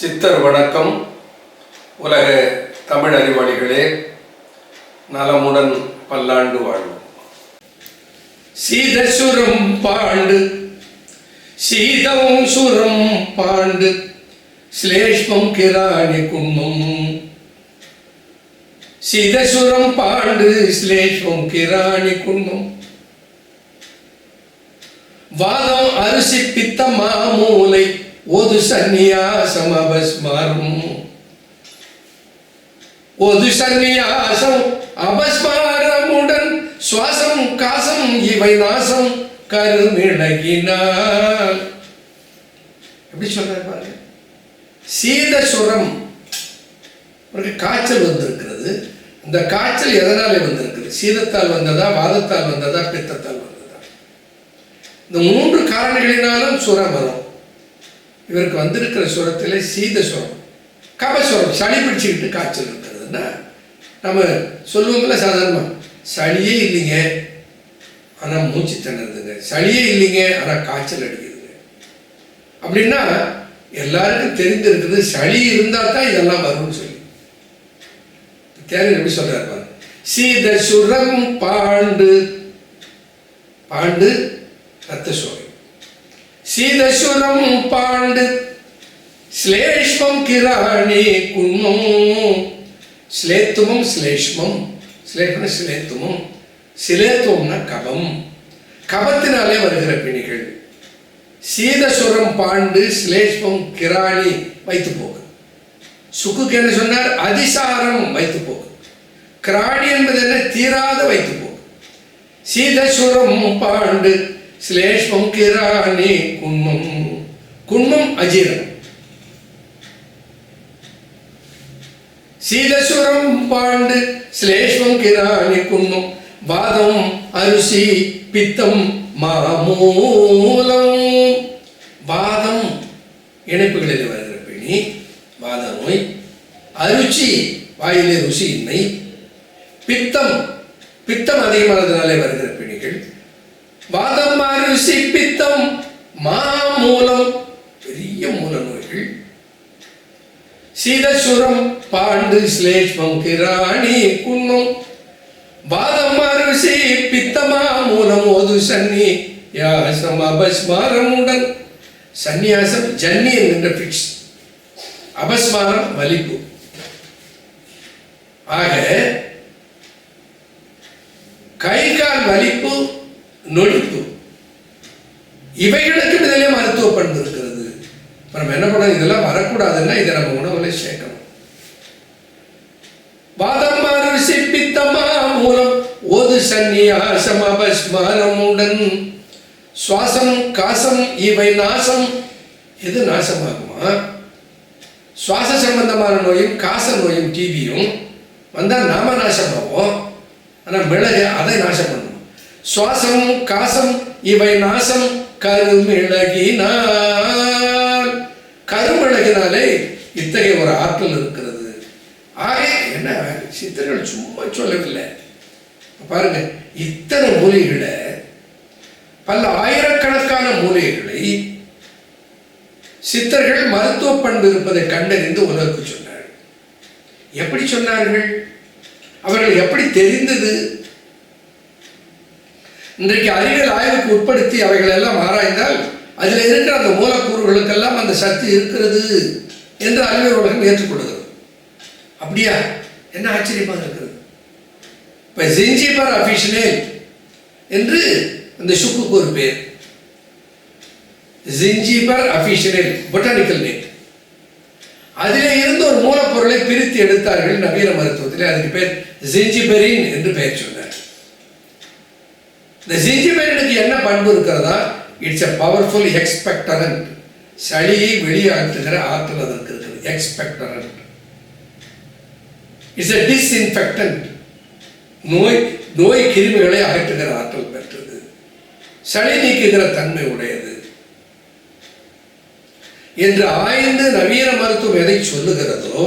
சித்தர் வணக்கம். உலக தமிழ் அறிவாளிகளே நலமுடன் பல்லாண்டு வாழ்வோம். சீதசுரம் பாண்டு சீதம் சுரம் பாண்டு ஸ்லேஷ்மம் கிராணி குன்மம். சீதசுரம் பாண்டு ஸ்லேஷ்மம் கிராணி குன்மம். வாதம் அரிசி பித்த மாமூலை ஒது சந்நியாசம் அபஸ்மாரம் ஒது சந்நியாசம் அபஸ்மாரமுடன் சுவாசம் காசம் இவை நாசம் கருமிழகினார் எப்படி சொல்றாரு பாருங்க. சீதசுரம் அவருக்கு காய்ச்சல் வந்திருக்கிறது. இந்த காய்ச்சல் எதனாலே வந்திருக்குது? சீதத்தால் வந்ததா வாதத்தால் வந்ததா பித்தத்தால் வந்ததா? இந்த மூன்று காரணிகளினாலும் சுரம் வரும். இவருக்கு வந்திருக்கிற சுரத்தில் சீத சுரம். கபசுரம் சளி பிடிச்சிக்கிட்டு காய்ச்சல் இருக்கிறதுன்னா நம்ம சொல்லுவோம்ல சாதாரணமாக சளியே இல்லைங்க. ஆனால் மூச்சு திணறுதுங்க. சளியே இல்லைங்க ஆனால் காய்ச்சல் அடிக்குதுங்க. அப்படின்னா எல்லாருக்கும் தெரிந்திருக்குது சளி இருந்தால் தான் இதெல்லாம் வரும்னு சொல்லி. தேர்தல் எப்படி சொல்றாரு பாருங்க. சீத சுரம் பாண்டு. பாண்டு ரத்த சோகை. சீதசுரம் பாண்டு ஸ்லேஷ்மம் கிராணி குண்மம். ஸ்லேத்துவம் ஸ்லேஷ்மம் ஸ்லேஷ்மம் ஸ்லேத்துவம் சிலேத்துவம்னா கபம். கபத்தினாலே வருகிற பிணிகள். சீதசுரம் பாண்டு ஸ்லேஷ்மம் கிராணி வைத்து போகு சுக்குக்கு என்ன சொன்னார்? அதிசாரம் வைத்து போகு கிராணி என்பது என்ன? தீராத வைத்து போகு சீதசுரம் பாண்டு சிலேஷ்மம் கிராணி குண்மம் குண்மம் அஜீரம் சீதசுரம் பாண்டு சிலேஷ்மம் கிராணி குண்மம் வாதம் அரிசி பித்தம் மாமூலம். வாதம் இணைப்புகளில் வருகிற பிணி? வாத நோய். அருச்சி வாயிலே ருசி இன்மை பித்தம். பித்தம் அதிகமானதுனாலே வருகிற பிணிகள். வாதம் அரிசி பித்தம் மாமூலம். பெரிய மூல நோய்கள் சீதசுரம் பாண்டு சிலேஷ்மம் கிராணி குன்னம். வாதம் அரிசி பித்தமா மூலம் ஓது சன்னி யாசம் அபஸ்மாரமுடன் சந்நியாசம் ஜன்னி என்கின்ற பிக்ஸ் அபஸ்மாரம் வலிப்பு. ஆக கை கால் வலிப்பு நொடிப்பு இவைகளுக்கு இதிலே மருத்துவ பண்பு இருக்கிறது. நம்ம என்ன பண்ணணும்? இதெல்லாம் வரக்கூடாதுன்னா இதை நம்ம உணவுல சேர்க்கணும். வாதம் அரிசி பித்தமா மூலம் ஓது சந்நியாசம் அபஸ்மாரமுடன். சுவாசம் காசம் இவை நாசம். எது நாசமாகுமா? சுவாச சம்பந்தமான நோயும் காச நோயும் டிவியும் வந்தால் நாம நாசமாகும் ஆனால் மிளகு அதை நாசம் பண்ணும். சுவாசம் காசம் இவை நாசம் கருமிழகினார் கருமிழகினாலே இத்தகைய ஒரு ஆற்றல் இருக்கிறது. ஆக என்ன? சித்தர்கள் சும்மா சொல்லவில்லை. பாருங்க இத்தனை மூலிகளை பல ஆயிரக்கணக்கான மூலிகளை சித்தர்கள் மருத்துவ பண்பு இருப்பதை கண்டறிந்து உலகுக்கு சொன்னார்கள். எப்படி சொன்னார்கள்? அவர்கள் எப்படி தெரிந்தது? இன்றைக்கு அறிவியல் ஆய்வுக்கு உட்படுத்தி அவைகள் எல்லாம் ஆராய்ந்தால் அதில் இருக்கிற அந்த மூலக்கூறுகளுக்கெல்லாம் அந்த சக்தி இருக்கிறது என்று அறிவியல் உலகம் ஏற்றுக்கொள்கிறது அப்படியா? என்ன ஆச்சரியமாக இருக்கிறது? இப்போ ஜிஞ்சிபர் அபிஷனேல் என்று அந்த சுக்குக்கு ஒரு பேர். ஜிஞ்சிபர் அபிஷனேல் பொட்டானிக்கல் நேம் அதிலே இருந்து ஒரு மூலப்பொருளை பிரித்து எடுத்தார்கள் நவீன மருத்துவத்தில். அதுக்கு பேர் ஜிஞ்சிபெரின் என்று பெயர் சொன்னார். இந்த ஜிஞ்சிபெரினுக்கு என்ன பண்பு இருக்கிறதா? இட்ஸ் எ பவர்ஃபுல் எக்ஸ்பெக்டரன்ட் சளியை வெளியாற்றுகிற ஆற்றல் அதற்கு இருக்குது. எக்ஸ்பெக்டரன்ட் இட்ஸ் எ டிஸ்இன்ஃபெக்டன்ட் நோய் நோய் கிருமிகளை அகற்றுகிற ஆற்றல் பெற்றது. சளி நீக்குகிற தன்மை உடையது. என்று ஆய்ந்து நவீன மருத்துவம் எதை சொல்லுகிறதோ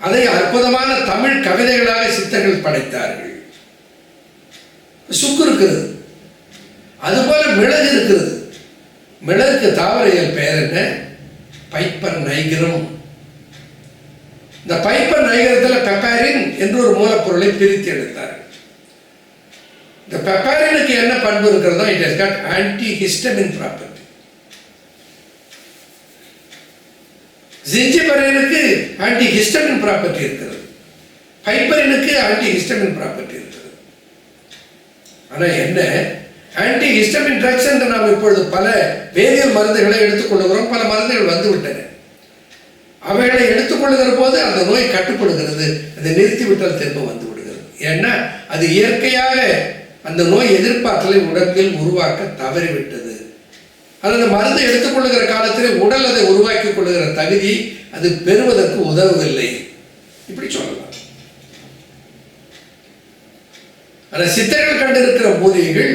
அதை அற்புதமான தமிழ் கவிதைகளாக சித்தர்கள் படைத்தார்கள். சுக்கு இருக்கிறது அதுபோல மிளகு இருக்கிறது மிளகுக்கு தாவரையல் பெயர் என்ன? Piper nigrum. இந்த பைப்பர் நைகரத்தில் பெப்பாரின் என்று ஒரு மூலப்பொருளை பிரித்து எடுத்தார். இந்த பெப்பாரினுக்கு என்ன பண்பு இருக்கிறதோ it is got anti histamine property ஜிஞ்சிபரனுக்கு anti histamine property இருக்கிறது. பைப்பரினுக்கு ஆன்டி ஹிஸ்டமின் ப்ராப்பர்ட்டி இருக்கிறது. ஆனால் என்ன? ஆன்டி ஹிஸ்டமின் ட்ரக்ஸ் என்று நாம் இப்பொழுது பல வேதியியல் மருந்துகளை எடுத்துக்கொள்கிறோம். பல மருந்துகள் வந்துவிட்டன. அவைகளை எடுத்துக்கொள்ளுகிற போது அந்த நோய் கட்டுப்படுகிறது. அதை நிறுத்திவிட்டால் திரும்ப வந்து விடுகிறது ஏன்னா அது இயற்கையாக அந்த நோய் எதிர்ப்பாற்றலை உடம்பில் உருவாக்க தவறிவிட்டது. அது அந்த மருந்து எடுத்துக்கொள்ளுகிற காலத்திலே உடல் அதை உருவாக்கி கொள்ளுகிற தகுதி அது பெறுவதற்கு உதவவில்லை. இப்படி சொல்லலாம். அந்த சித்தர்கள் கண்டிருக்கிற மூலிகைகள்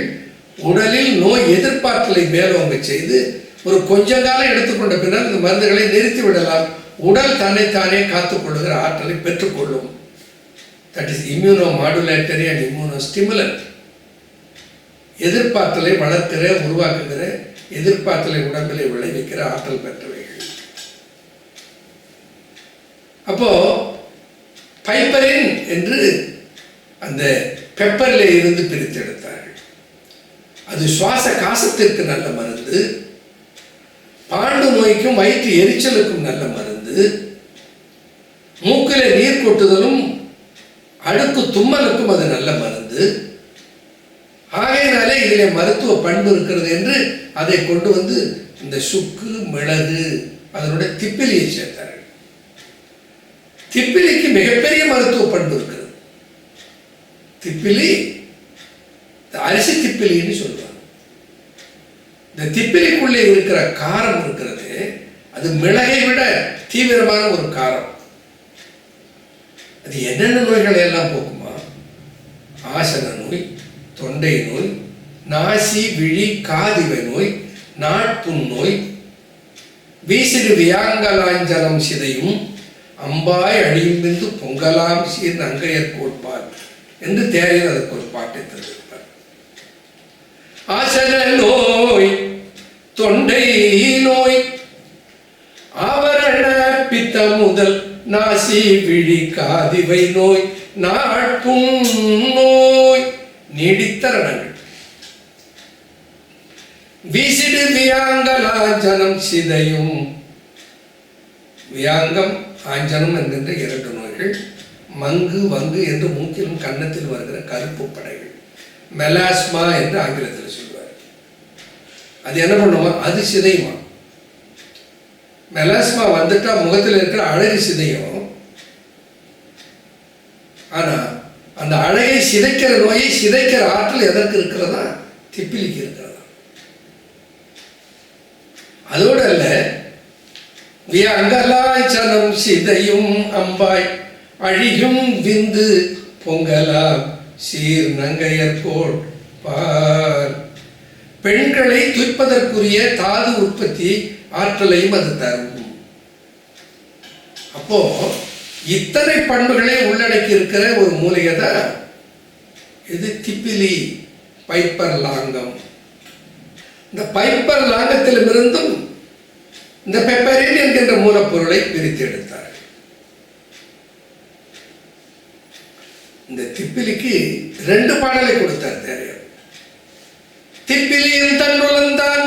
உடலில் நோய் எதிர்ப்பாற்றலை மேலோங்க செய்து ஒரு கொஞ்ச காலம் எடுத்துக்கொண்ட பின்னர் இந்த மருந்துகளை நிறுத்தி விடலாம். உடல் தன்னைத்தானே காத்துக்கொள்ளுகிற ஆற்றலை பெற்றுக்கொள்ளும். That is immunomodulatory and immunostimulant எதிர்பார்த்தலை வளர்க்கிற உருவாக்குகிற எதிர்பார்த்தலை உடம்பிலே விளைவிக்கிற ஆற்றல் பெற்றவைகள். அப்போ பைப்பரின் என்று அந்த பெப்பரில் இருந்து பிரித்தெடுத்தார்கள். அது சுவாச காசத்திற்கு நல்ல மருந்து பாண்டு நோய்க்கும் வயிற்று எரிச்சலுக்கும் நல்ல மருந்து மூக்கில் நீர் கொட்டுதலும் அடுக்கு தும்மலுக்கும் அது நல்ல மருந்து. ஆகையினாலே இதிலே மருத்துவ பண்பு இருக்கிறது என்று அதை கொண்டு வந்து இந்த சுக்கு மிளகு அதனுடைய திப்பிலியை சேர்த்தார்கள். திப்பிலிக்கு மிகப்பெரிய மருத்துவ பண்பு இருக்கு. திப்பிலி இந்த அரிசி திப்பிலின்னு சொல்லுவாங்க இந்த திப்பிலிக்குள்ளே இருக்கிற காரம் இருக்கிறது அது மிளகை விட தீவிரமான ஒரு காரம். அது என்னென்ன நோய்களை எல்லாம் போக்குமா? ஆசன நோய் தொண்டை நோய் நாசி விழி காதிவை நோய் நாட்புண் நோய் வீசிடு வியாங்கலாஞ்சலம் சிதையும் அம்பாய் அழியும்பிந்து பொங்கலாம் சீர் நங்கையர் கோட்பார் என்று தேரையர் அதுக்கு ஒரு பாட்டை தந்திருப்பார். ஆசன நோய் தொண்டை நோய் ஆவரண பித்த முதல் நாசி விழி காதிவை நோய் நாட்புண் நோய் நீடித்த ரணங்கள். வீசிடு வியாங்கலாஞ்சனம் சிதையும். வியாங்கம் ஆஞ்சனம் என்கின்ற இரண்டு நோய்கள். மங்கு வங்கு என்று மூக்கிலும் கன்னத்தில் வருகிற கருப்பு படைகள். மெலாஸ்மா என்று ஆங்கிலத்தில் சொல்வார். அது என்ன பண்ணுமா? அது சிதையுமா மெலாஸ்மா வந்துட்டா முகத்தில் இருக்கிற அழகு சிதையும். ஆனா அந்த அழகை சிதைக்கிற நோயை சிதைக்கிற ஆற்றல் எதற்கு இருக்கிறதா? திப்பிலிக்கு இருக்கிறதா. அதோடு அல்ல வியங்கலாய் சனம் சிதையும் அம்பாய் அழியும் விந்து பொங்கலாம் சீர் நங்கையர் போல் பார். பெண்களை துய்ப்பதற்குரிய தாது உற்பத்தி ஆற்றலையும் அது தரும். அப்போ இத்தனை பண்புகளை உள்ளடக்கி இருக்கிற ஒரு மூலிகை தான் இது திப்பிலி பைப்பர் லாங்கம். இந்த பைப்பர் லாங்கத்திலிருந்தும் இந்த பெப்பரின் என்கின்ற மூலப்பொருளை பிரித்து இந்த திப்பிலிக்கு ரெண்டு பாடலை கொடுத்தார் தேரையர் திப்பிலியின் தன்னுலந்தான்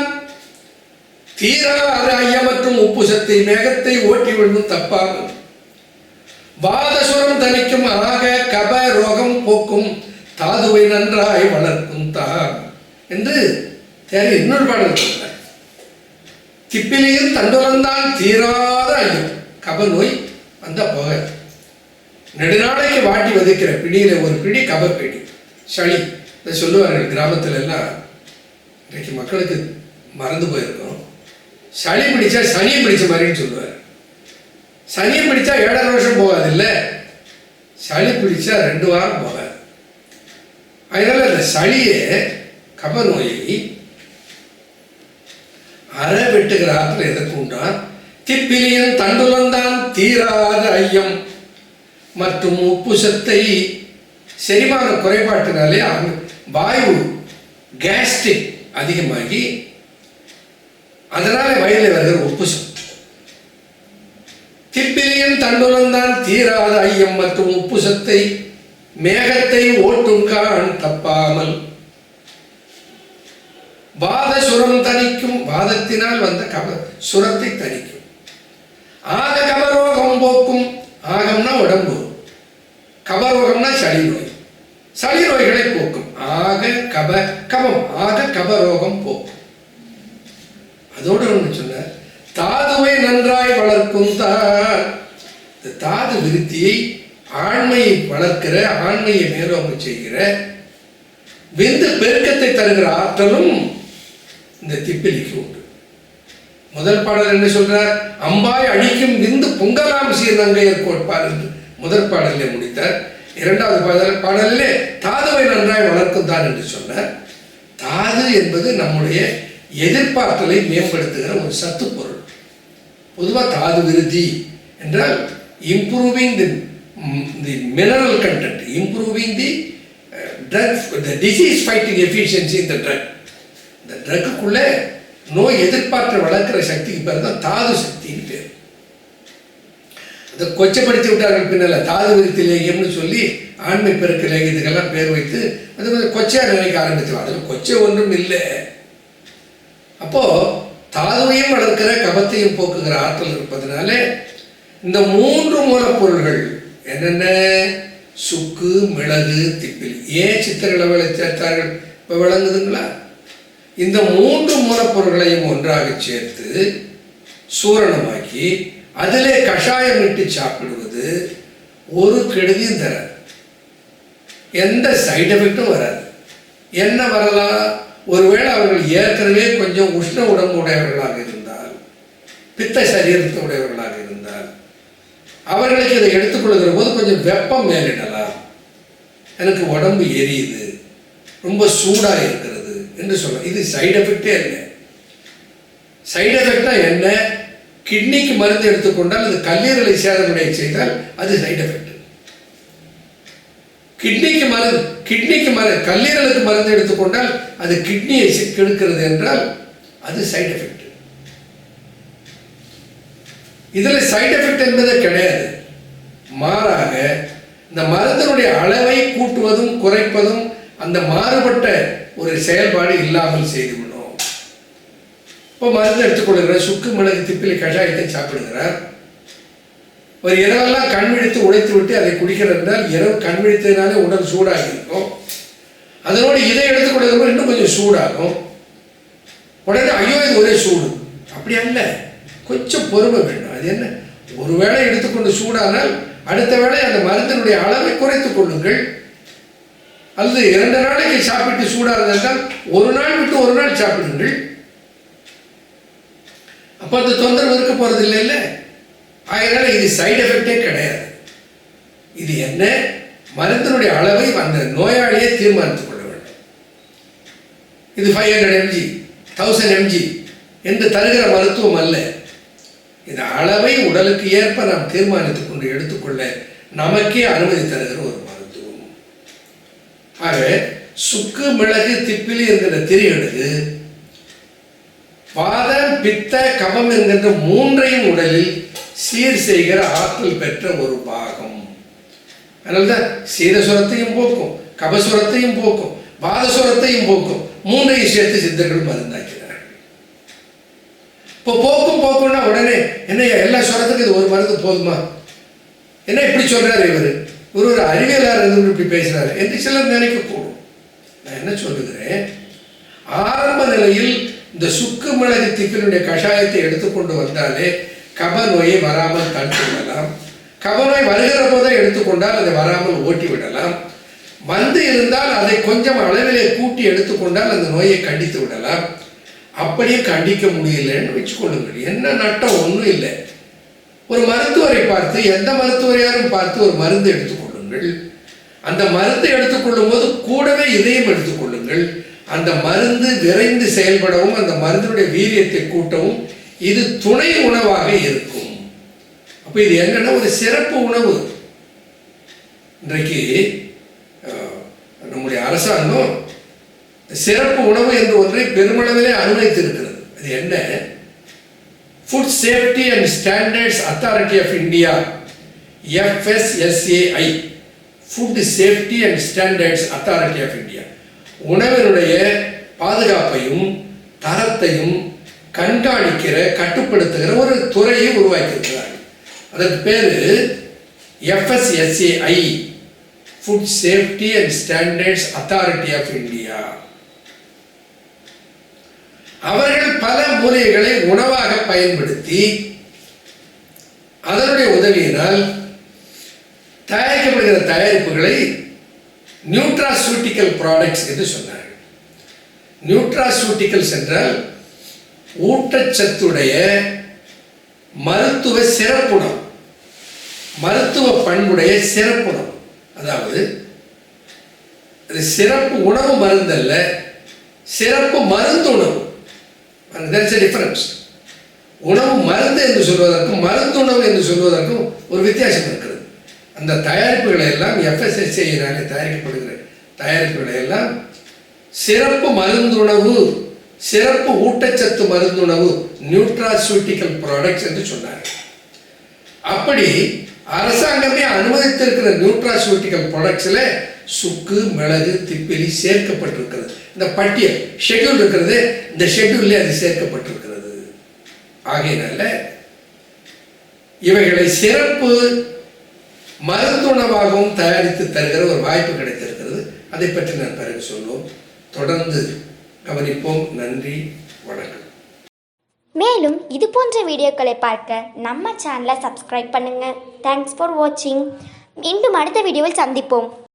தீராத ஐயமற்றும் உப்பு சத்தை மேகத்தை ஓட்டி விழும் தப்பாகும். வாதசுரம் தணிக்கும் ஆக கப ரோகம் போக்கும் தாதுவை நன்றாய் வளர்க்கும் தா என்று தேவை இன்னொரு பாடல் சொல்றார் திப்பிலியின் தண்டுலந்தான் தீராத ஐயம் கப நோய் வந்த போக நெடுநாளைக்கு வாட்டி வதைக்கிற பிடியில ஒரு பிடி கபர் பிடி சளி. இதை சொல்லுவார்கள் கிராமத்துல எல்லாம் இன்றைக்கு மக்களுக்கு மறந்து போயிருக்கோம். சளி பிடிச்சா சனியை பிடிச்ச மாதிரின்னு சொல்லுவார். சனியை பிடிச்சா ஏழரை வருஷம் போகாது இல்லை சளி பிடிச்சா ரெண்டு வாரம் போகாது. அதனால அந்த சளியை கப நோயை அற வெட்டுகிற ஆற்றல் எதற்கு உண்டான் திப்பிலியின் தண்டுலந்தான் தீராத ஐயம். மற்றும் உப்பு சத்தை செரிமான குறைபாட்டினாலே வாயு கேஸ்ட்ரிக் அதிகமாகி அதனால வயதில் வருகிற உப்பு சத்து. தீமையின் தண்டுலந்தான் தீராத ஐயம் மற்றும் உப்பு சத்தை மேகத்தை ஓட்டுங்கான் தப்பாமல். வாத சுரம் தணிக்கும் வாதத்தினால் வந்த கப சுரத்தை தணிக்கும். ஆக கபரோகம் போக்கும் ஆகம்னா உடம்பு. கபரோகம்னா சளி நோய் சளி நோய்களை போக்கும். ஆக கப கபம். ஆக கபரோகம் போக்கும். அதோடு ஒன்று சொன்ன தாதுவை நன்றாய் வளர்க்கும் தான் இந்த தாது விருத்தியை ஆண்மையை வளர்க்கிற ஆண்மையை மேலோங்க செய்கிற விந்து பெருக்கத்தை தருகிற ஆற்றலும் இந்த திப்பிலிக்கு உண்டு. முதல் பாடல் என்ன சொல்றார்? அம்பாய் அழிக்கும் விந்து பொங்கலாம் சீர்நங்கையர் கோட்பார் என்று. முதற் பாடலிலே முடித்தார். இரண்டாவது பாடல் பாடலிலே தாதுவை நன்றாய் வளர்க்கும் தான் என்று சொன்னார். தாது என்பது நம்முடைய எதிர்பார்த்தலை மேம்படுத்துகிற ஒரு சத்து பொருள் பொதுவாக தாது விருதி என்றால் improving the the mineral content improving the drug the disease fighting efficiency இந்த ட்ரக் இந்த ட்ரக்குக்குள்ளே நோய் எதிர்பார்த்து வளர்க்குற சக்திக்கு பேர் தான் தாது சக்தின்னு பேர். அதை கொச்சப்படுத்தி விட்டார்கள் பின்னால் தாது விருத்தி லேகியம்னு சொல்லி ஆண்மை பெருக்க லேகியத்துக்கெல்லாம் பேர் வைத்து அது கொஞ்சம் கொச்சையாக நினைக்க ஆரம்பித்தோம் அதில் கொச்சை ஒன்றும் இல்லை. அப்போது தாதுவையும் வளர்க்கிற கபத்தையும் போக்குகிற ஆற்றல் இருப்பதனால இந்த மூன்று மூலப்பொருள்கள் என்னென்ன? சுக்கு மிளகு திப்பில். ஏன் சித்திரளவலை சேர்த்தார்கள்? இப்போ விளங்குதுங்களா? இந்த மூன்று மூலப்பொருள்களையும் ஒன்றாக சேர்த்து சூரணமாக்கி அதிலே கஷாயம் இட்டு சாப்பிடுவது ஒரு கெடுதியும் தராது. எந்த சைடு எஃபெக்டும் வராது. என்ன வரலாம்? ஒருவேளை அவர்கள் ஏற்கனவே கொஞ்சம் உஷ்ண உடம்பு உடையவர்களாக இருந்தால் பித்த சரீரத்தை உடையவர்களாக இருந்தால் அவர்களுக்கு இதை எடுத்துக்கொள்கிற போது கொஞ்சம் வெப்பம் மேலிடலாம். எனக்கு உடம்பு எரியுது ரொம்ப சூடாக இருக்கிறது என்று சொல்லலாம் இது சைடு எஃபெக்டே இல்லை. சைடு எஃபெக்டாக என்ன? கிட்னிக்கு மருந்து எடுத்துக்கொண்டால் அது கல்லீரலை சேதமடைய செய்தால் அது சைடு எஃபெக்ட் கிட்னிக்கு மருந்து கிட்னிக்கு மரு கல்லீரலுக்கு மருந்து எடுத்துக்கொண்டால் அது கிட்னியை கெடுக்கிறது என்றால் அது சைடு எஃபெக்ட் இதில் சைடு எஃபெக்ட் என்பது கிடையாது. மாறாக இந்த மருந்தினுடைய அளவை கூட்டுவதும் குறைப்பதும் அந்த மாறுபட்ட ஒரு செயல்பாடு இல்லாமல் செய்துவிடும் இப்போ மருந்து எடுத்துக்கொள்கிறார் சுக்கு மிளகு திப்பிலி கஷாயத்தை சாப்பிடுகிறார். ஒரு இரவெல்லாம் கண் விழித்து உடைத்து விட்டு அதை குடிக்கிறார் என்றால் இரவு கண் விழித்ததினாலே உடல் சூடாகி இருக்கும் அதனோடு இதை எடுத்துக்கொள்கிறப்ப இன்னும் கொஞ்சம் சூடாகும். உடனே ஐயோ இது ஒரே சூடு. அப்படி அல்ல. கொஞ்சம் பொறுமை வேண்டும். அது என்ன? ஒரு வேளை எடுத்துக்கொண்டு சூடானால் அடுத்த வேளை அந்த மருந்தினுடைய அளவை குறைத்துக் கொள்ளுங்கள். அல்லது இரண்டு நாளைக்கு சாப்பிட்டு சூடாக இருந்தால் ஒரு நாள் விட்டு ஒரு நாள் சாப்பிடுங்கள். அப்போ அந்த தொந்தரவு இருக்க போகிறது இல்லைல்ல அதனால இது சைடு எஃபெக்டே கிடையாது. இது என்ன? மருந்தினுடைய அளவை அந்த நோயாளியே தீர்மானித்துக் கொள்ள வேண்டும். இது five hundred mg thousand mg என்று தருகிற மருத்துவம் அல்ல. இந்த அளவை உடலுக்கு ஏற்ப நாம் தீர்மானித்துக் கொண்டு எடுத்துக்கொள்ள நமக்கே அனுமதி தருகிற ஒரு மருத்துவம். ஆக சுக்கு மிளகு திப்பிலி என்கிற திரியடுகு பாதம் பித்த கபம் என்கின்ற மூன்றையும் உடலில் சீர் செய்கிற ஆற்றல் பெற்ற ஒரு பாகம். அதனால்தான் சீரசுரத்தையும் போக்கும் கபசுரத்தையும் போக்கும் பாதசுரத்தையும் போக்கும். மூன்றையும் சேர்த்து சித்தர்கள் மருந்தாக்கிறார் இப்போ போக்கும் போக்கும்னா உடனே என்ன எல்லா சுரத்துக்கும் இது ஒரு மருந்து போதுமா? என்ன இப்படி சொல்றாரு இவர்? ஒரு ஒரு அறிவியலாளர் இருந்து இப்படி பேசுறாரு. என்று சிலர் நினைக்கக்கூடும். நான் என்ன சொல்லுகிறேன்? ஆரம்ப நிலையில் இந்த சுக்கு மிளகு திப்பினுடைய கஷாயத்தை எடுத்துக்கொண்டு வந்தாலே கப நோயை வராமல் தடுத்து விடலாம் கப நோய் வருகிற போதே எடுத்துக்கொண்டால் அதை வராமல் ஓட்டி விடலாம் வந்து இருந்தால் அதை கொஞ்சம் அளவிலே கூட்டி எடுத்துக்கொண்டால் அந்த நோயை கண்டித்து விடலாம். அப்படியே கண்டிக்க முடியலன்னு வச்சுக்கொள்ளுங்கள். என்ன நட்டம்? ஒன்றும் இல்லை. ஒரு மருத்துவரை பார்த்து எந்த மருத்துவரையாரும் பார்த்து ஒரு மருந்து எடுத்துக்கொள்ளுங்கள். அந்த மருந்து எடுத்துக்கொள்ளும் போது கூடவே இதையும் எடுத்துக்கொள்ளுங்கள். அந்த மருந்து விரைந்து செயல்படவும் அந்த மருந்தினுடைய வீரியத்தை கூட்டவும் இது துணை உணவாக இருக்கும். அப்போ இது என்னன்னா ஒரு சிறப்பு உணவு. இன்றைக்கு நம்முடைய அரசாங்கம் சிறப்பு உணவு என்று ஒன்றை பெருமளவிலே அனுமதித்திருக்கிறது. அது என்ன? Food safety and standards authority of India FSSAI food safety and standards authority of India உணவினுடைய பாதுகாப்பையும் தரத்தையும் கண்காணிக்கிற கட்டுப்படுத்துகிற ஒரு துறையை உருவாக்கியிருக்கிறார்கள். அதற்கு பேர் FSSAI food safety and standards authority of India அவர்கள் பல மூலிகைகளை உணவாக பயன்படுத்தி அதனுடைய உதவியினால் தயாரிக்கப்படுகிற தயாரிப்புகளை நியூட்ராசூட்டிக்கல் ப்ராடக்ட்ஸ் என்று சொன்னார்கள் நியூட்ராசூட்டிக்கல்ஸ் என்றால் ஊட்டச்சத்துடைய மருத்துவ சிறப்புணம் மருத்துவ பண்புடைய சிறப்புணம். அதாவது அது சிறப்பு உணவு மருந்தல்ல சிறப்பு மருந்து உணவு. There's எ டிஃபரன்ஸ் உணவு மருந்து என்று சொல்வதற்கும் மருந்துணவு என்று சொல்வதற்கும் ஒரு வித்தியாசம் இருக்கு. அந்த தயாரிப்புகளை எல்லாம் எஃப்எஸ்எஸ்ஐனாலே தயாரிக்கப்படுகிற தயாரிப்புகளை எல்லாம் சிறப்பு மருந்துணவு சிறப்பு ஊட்டச்சத்து மருந்துணவு நியூட்ராசூட்டிக்கல் ப்ராடக்ட்ஸ் என்று சொன்னார் அப்படி அரசாங்கமே அனுமதித்திருக்கிற நியூட்ராசூட்டிக்கல் ப்ராடக்ட்ஸில் சுக்கு மிளகு திப்பிலி சேர்க்கப்பட்டிருக்கிறது. இந்த பட்டியல் ஷெட்யூல் இருக்கிறது. இந்த ஷெட்யூல்லே அது சேர்க்கப்பட்டிருக்கிறது. ஆகையினால இவைகளை சிறப்பு மருத்துணவாகவும் தயாரித்து தருகிற ஒரு வாய்ப்பு கிடைத்திருக்கிறது. அதை பற்றி நான் பிறகு சொல்லுவோம் தொடர்ந்து கவனிப்போம். நன்றி. வணக்கம். மேலும் இது போன்ற வீடியோக்களை பார்க்க நம்ம சேனலை சப்ஸ்கிரைப் பண்ணுங்கள் தேங்க்ஸ் ஃபார் வாட்சிங் மீண்டும் அடுத்த வீடியோவில் சந்திப்போம்.